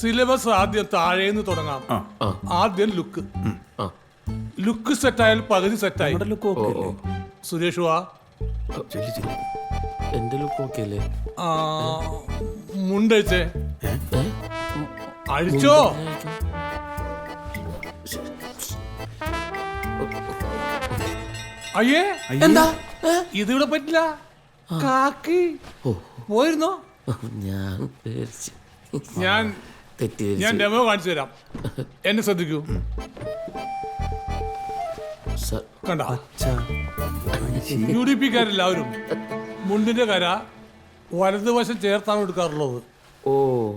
Syllabus ആദ്യം താഴേന്ന് തുടങ്ങാം. ആദ്യം ലുക്ക്. ലുക്ക് സെറ്റായാൽ പകുതി സെറ്റായി. ലുക്ക് ഓക്കെ ഓ സുരേഷ് വാ. എന്റെ ലുക്ക് ഓക്കെ അല്ലേ? ആ, മുണ്ടഴിച്ചേ? അഴിച്ചോ. അയ്യേ. എന്താ? ഇതിവിടെ പറ്റില്ല. കാക്കി. ഓ. പോയിരുന്നോ? ഞാൻ ഞാൻ ഞാൻ തെറ്റിദ്ധരിച്ചു ഡെമോ കാണിച്ചു തരാം. എന്നെ ശ്രദ്ധിക്കൂ. സ- കണ്ട? അച്ഛാ യു ഡി പിക്കാരെല്ലാവരും മുണ്ടിന്റെ കര വലതുവശം ചേർത്താണ് എടുക്കാറുള്ളത്. ഓ.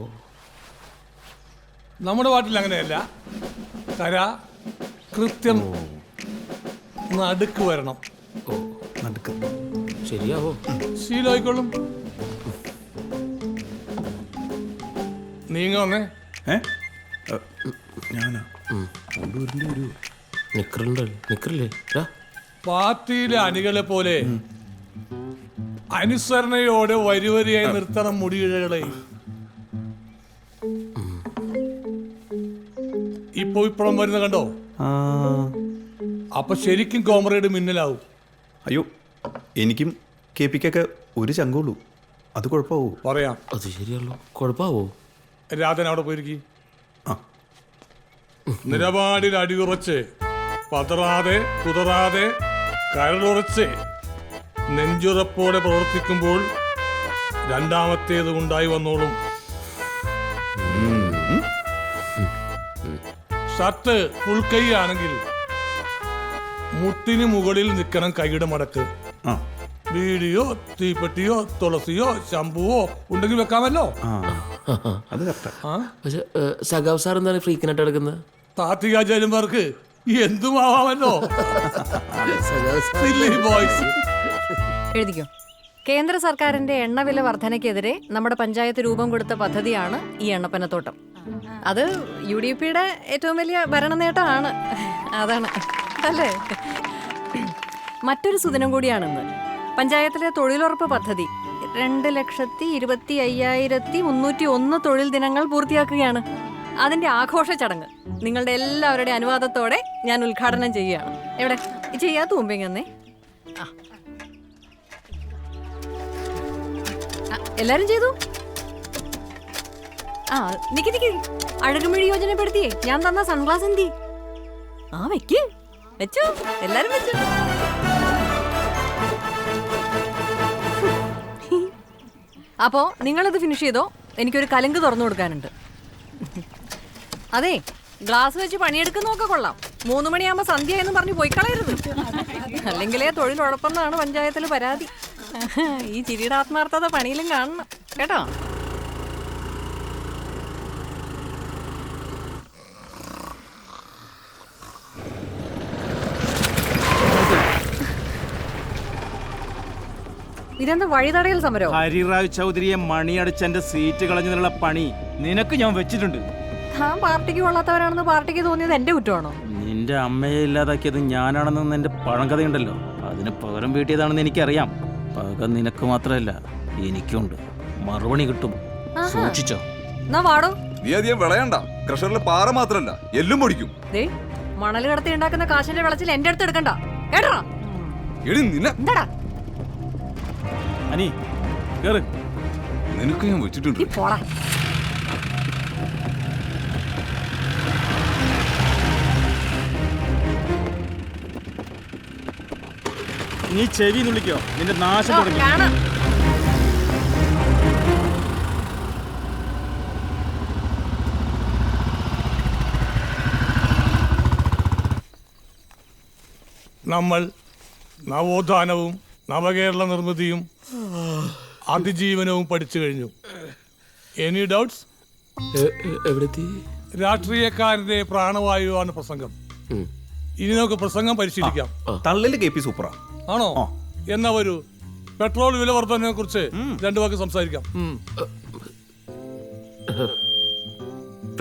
നമ്മുടെ പാട്ടിൽ അങ്ങനെയല്ല. കര കൃത്യം നടുക്ക് വരണം. നടുക്ക്. ശരിയാവോ? ശീലമായിക്കോളും. നീങ്ങ വന്നേ. ഏ? ഏ, ഞാനാ? കൊണ്ടുവരേണ്ടി വരുമോ നിക്കറുണ്ടല്ലോ നിക്കറില്ലേ? ടാ. പാർട്ടിയിലെ അണികളെ പോലെ അനുസരണയോടെ വരിവരിയായി നിർത്തണം മുടിയിഴകളെ. ഇപ്പൊ ഇപ്പഴും വരുന്ന കണ്ടോ? ആ. അപ്പൊ ശരിക്കും കോമ്രേഡ് മിന്നലാവും. അയ്യോ എനിക്കും കെ പിക്കൊക്കെ ഒരു ചങ്കുള്ളൂ. അത് കുഴപ്പാവോ പറയാം. അത് ശരിയല്ലോ കുഴപ്പാവോ രാധൻ അവിടെ പോയിരിക്കും. നിലപാടിൽ അടിയുറച്ച് പതറാതെ കുതറാതെ കരളുറച്ച് നെഞ്ചുറപ്പോടെ പ്രവർത്തിക്കുമ്പോൾ രണ്ടാമത്തേത് ഉണ്ടായി വന്നോളും. ഷർട്ട് ഫുൾ ആണെങ്കിൽ മുട്ടിന് മുകളിൽ നിൽക്കണം കൈയുടെ മടക്ക്. വീടിയോ തീപ്പെട്ടിയോ തുളസിയോ ശംഭുവോ ഉണ്ടെങ്കിൽ വെക്കാമല്ലോ. ആ. അത് കറക്റ്റാ പക്ഷെ സഖാവ് സാർ എന്താണ് ഫ്രീക്കനായിട്ട് കിടക്കുന്നത് താത്വികാചാര്യന്മാർക്ക് എന്തും ആവാമല്ലോ ബോയ്സ് എഴുതിക്കോ. കേന്ദ്ര സർക്കാരിന്റെ എണ്ണവില വർധനയ്ക്കെതിരെ നമ്മുടെ പഞ്ചായത്ത് രൂപം കൊടുത്ത പദ്ധതിയാണ് ഈ എണ്ണപ്പനത്തോട്ടം. അത് യു ഡി പിയുടെ ഏറ്റവും വലിയ ഭരണ നേട്ടമാണ് അതാണ്. അല്ലേ? മറ്റൊരു സുദിനം കൂടിയാണിന്ന്. പഞ്ചായത്തിലെ തൊഴിലുറപ്പ് പദ്ധതി രണ്ട് ലക്ഷത്തി ഇരുപത്തി അയ്യായിരത്തി മുന്നൂറ്റി ഒന്ന് തൊഴിൽ ദിനങ്ങൾ പൂർത്തിയാക്കുകയാണ്. അതിന്റെ ആഘോഷ ചടങ്ങ്. നിങ്ങളുടെ എല്ലാവരുടെയും അനുവാദത്തോടെ ഞാൻ ഉദ്ഘാടനം ചെയ്യുകയാണ്. എവിടെ? ചെയ്യാത്ത അന്നേ എല്ലാരും ചെയ്തു? ആ നിക്കി നിക്കി. അഴകുമിഴി യോജനപ്പെടുത്തിയേ. ഞാൻ തന്ന സൺഗ്ലാസ് എന്തി? ആ വെക്ക്. വെച്ചു. എല്ലാരും വെച്ചു. അപ്പോ നിങ്ങളത് ഫിനിഷ് ചെയ്തോ? എനിക്കൊരു കലങ്ക് തുറന്നു കൊടുക്കാനുണ്ട്. അതെ ഗ്ലാസ് വെച്ച് പണിയെടുക്കുന്നൊക്കെ കൊള്ളാം. മൂന്ന് മണിയാകുമ്പോ സന്ധ്യ എന്ന് പറഞ്ഞ് പോയി കളയരുത്. അല്ലെങ്കിലേ തൊഴിലുഴപ്പെന്നാണ് പഞ്ചായത്തിൽ പരാതി. ഈ ചിരിയുടെ ആത്മാർത്ഥത പണിയിലും കാണണം. കേട്ടോ? ഇതെന്താ വഴിതടയൽ സമരം? ഹരിറാവ് ചൗധരിയെ മണിയടിച്ച് എന്റെ സീറ്റ് കളഞ്ഞതിനുള്ള പണി നിനക്ക് ഞാൻ വെച്ചിട്ടുണ്ട്. താൻ പാർട്ടിക്ക് കൊള്ളാത്തവരാണെന്ന് പാർട്ടിക്ക് തോന്നിയത് എന്റെ കുറ്റമാണോ? നിന്റെ അമ്മയെ ഇല്ലാതാക്കിയത് ഞാനാണെന്ന് എന്റെ പഴങ്കഥയുണ്ടല്ലോ. അതിന് പകരം വീട്ടിയതാണെന്ന് എനിക്കറിയാം. പക നിനക്ക് മാത്രമല്ല എനിക്കുണ്ട്. മറുപണി കിട്ടും. സൂക്ഷിച്ചോ. എന്നാ വാടോ. നീ അധികം വിളയണ്ട. ക്രഷറിൽ പാറ മാത്രല്ല എല്ലും പൊടിക്കും. ദേ മണൽ കടത്തി ഉണ്ടാക്കുന്ന കാശിന്റെ വിളച്ചിൽ എന്റെ അടുത്ത് എടുക്കണ്ട. കേട്ടോ. എടി നിന്നെ എന്താടാ? അനി കേറ്. നിനക്ക് ഞാൻ വെച്ചിട്ടുണ്ട്. പോടാ. നീ ചെവി നുള്ളിക്കോ നിന്റെ നാശം തുടങ്ങി. നമ്മൾ നവോത്ഥാനവും നവകേരള നിർമ്മിതിയും അതിജീവനവും പഠിച്ചു കഴിഞ്ഞു. എനി ഡൗട്ട്സ് രാഷ്ട്രീയക്കാരന്റെ പ്രാണവായുവാണ് പ്രസംഗം. ഇനി നമുക്ക് പ്രസംഗം പരിശീലിക്കാം. തള്ളിൽ കെ പി സൂപ്പറാ. ആണോ? എന്നാ ഒരു പെട്രോൾ വില വർധനയെ കുറിച്ച് രണ്ടു വാക്ക് സംസാരിക്കാം.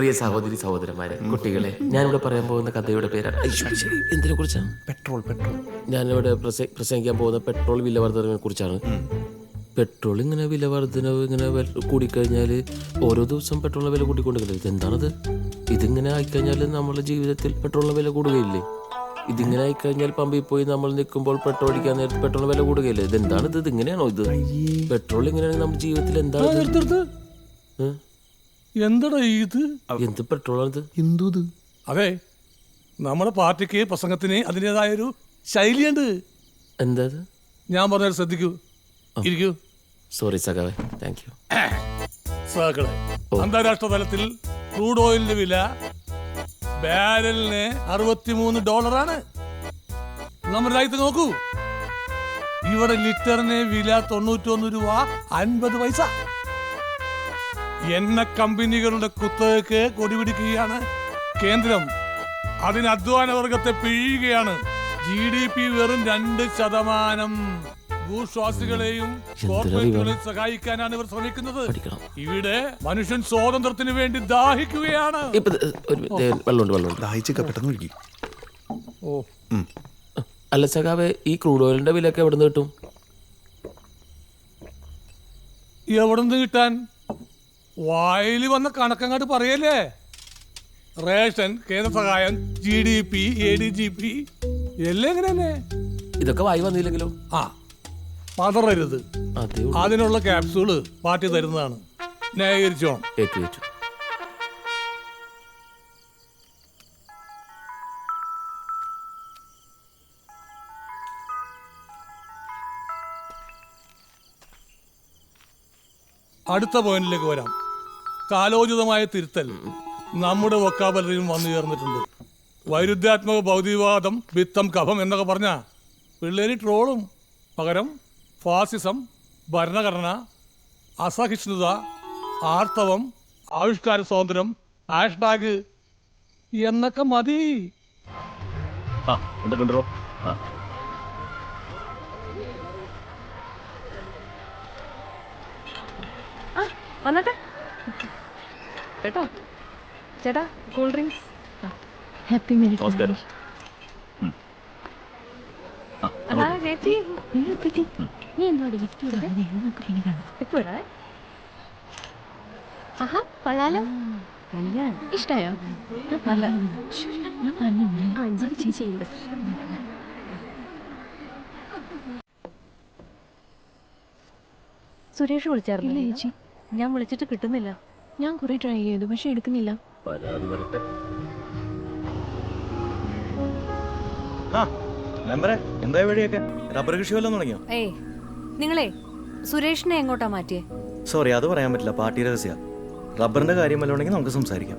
പ്രിയ സഹോദരി സഹോദരന്മാരെ കുട്ടികളെ ഞാനിവിടെ പറയാൻ പോകുന്ന കഥയുടെ പേരാണ് അയ്യോ, എന്തിനെ കുറിച്ചാണ് പെട്രോൾ പെട്രോൾ. ഞാനിവിടെ പ്രസ- പ്രസംഗിക്കാൻ പോകുന്ന പെട്രോൾ വില കുറിച്ചാണ്. പെട്രോൾ ഇങ്ങനെ വില വർധനവ് ഇങ്ങനെ കൂടിക്കഴിഞ്ഞാൽ ഓരോ ദിവസം പെട്രോളിന് വില കൂടിക്കൊണ്ടിരിക്കുന്നത് ഇതെന്താണത്? ഇതിങ്ങനെ ആയിക്കഴിഞ്ഞാൽ നമ്മുടെ ജീവിതത്തിൽ പെട്രോളിന് വില കൂടുകയില്ലേ? ഇതിങ്ങനെ ആയിക്കഴിഞ്ഞാൽ പമ്പിൽ പോയി നമ്മൾ നിൽക്കുമ്പോൾ പെട്രോൾ അടിക്കാൻ നേരത്ത് പെട്രോളിന് വില കൂടുകയില്ലേ? ഇതെന്താണ് ഇത് ഇതിങ്ങനെയാണോ ഇത്? പെട്രോൾ ഇങ്ങനെയാണെങ്കിൽ നമ്മുടെ ജീവിതത്തിൽ എന്താണ്? എന്തടാ ഇത്? എന്ത് പെട്രോളാണിത് എന്തോ ഇത് അതെ നമ്മുടെ പാർട്ടിക്ക് പ്രസംഗത്തിന് അതിന്റെതായൊരു ശൈലിയുണ്ട്. എന്താ ഇത് ഞാൻ പറഞ്ഞാൽ ശ്രദ്ധിക്കൂ. ഇരിക്കൂ. സോറി സഖാവേ. താങ്ക് യു സഹകളെ അന്താരാഷ്ട്ര തലത്തിൽ ക്രൂഡ് ഓയിലിന്റെ വില ബാരലിന് അറുപത്തിമൂന്ന് ഡോളറാണ്. നമ്മുടെ രാജ്യത്ത് നോക്കൂ. ഇവിടെ ലിറ്ററിന് വില തൊണ്ണൂറ്റൊന്ന് രൂപ അൻപത് പൈസ. എണ്ണ കമ്പനികളുടെ കുത്തകക്ക് കൊടിപിടിക്കുകയാണ് കേന്ദ്രം. അതിന് അധ്വാന വർഗത്തെ പിഴിയുകയാണ് ജി ഡി പി വെറും രണ്ട് ശതമാനം. ഭൂശ്വാസികളെയും കോർപ്പറേറ്റുകളെയും സഹായിക്കാനാണ് ഇവർ ശ്രമിക്കുന്നത്. ഇവിടെ മനുഷ്യൻ സ്വാതന്ത്ര്യത്തിന് വേണ്ടി ദാഹിക്കുകയാണ്. ഇപ്പൊ ഒരു ദേ, വെള്ളമുണ്ട് വെള്ളമുണ്ട്. പെട്ടെന്ന് ഒഴുകി. ഓ. അല്ല സഖാവ് ഈ ക്രൂഡ് ഓയിലിന്റെ വിലയൊക്കെ എവിടെ നിന്ന് കിട്ടും? എവിടെ നിന്ന് കിട്ടാൻ? വായിൽ വന്ന കണക്കങ്ങാട്ട് പറയല്ലേ? റേഷൻ കേന്ദ്ര സഹായം G D P A D G P എല്ലാം തന്നെ ഇതൊക്കെ വായി വന്നില്ലെങ്കിലോ? ആ പതറരുത്. അതിനുള്ള ക്യാപ്സൂൾ പാർട്ടി തരുന്നതാണ്. ന്യായീകരിച്ചോ? ഏറ്റു ഏറ്റു. അടുത്ത പോയിന്റിലേക്ക് വരാം. കാലോചിതമായ തിരുത്തൽ നമ്മുടെ വൊക്കാബലറിയും വന്നു ചേർന്നിട്ടുണ്ട്. വൈരുദ്ധ്യാത്മക ഭൗതികവാദം വിത്തം കഫം എന്നൊക്കെ പറഞ്ഞ പിള്ളേര് ട്രോളും. പകരം ഫാസിസം ഭരണഘടന അസഹിഷ്ണുത ആർത്തവം ആവിഷ്കാര സ്വാതന്ത്ര്യം ഹാഷ്ടാഗ് എന്നൊക്കെ മതി. വന്നട്ടെ. കേട്ടോ? ചേട്ടാ കൂൾ ഡ്രിങ്ക്സ് ഹാപ്പി മാരീഡ് അതാ ചേച്ചി. പറ്റി നീ ഗിഫ്റ്റ്. ആഹാ കൊള്ളാലോ. ഇഷ്ടായോ? നല്ല. ചേച്ചി സുരേഷ് വിളിച്ചായിരുന്നു? ചേച്ചി. ഞാൻ വിളിച്ചിട്ട് കിട്ടുന്നില്ല. ഞാൻ കുറെ ട്രൈ ചെയ്തു പക്ഷെ എടുക്കുന്നില്ല. മെമ്പറെ എന്താ വഴിയൊക്കെ? റബ്ബർ കൃഷി വല്ലതും തുടങ്ങിയോ? ഏയ് നിങ്ങളെ സുരേഷിനെ എങ്ങോട്ടാ മാറ്റിയേ? സോറി അത് പറയാൻ പറ്റില്ല പാർട്ടി രഹസ്യ. റബ്ബറിന്റെ കാര്യം വല്ലതും ഉണ്ടെങ്കിൽ നമുക്ക് സംസാരിക്കാം.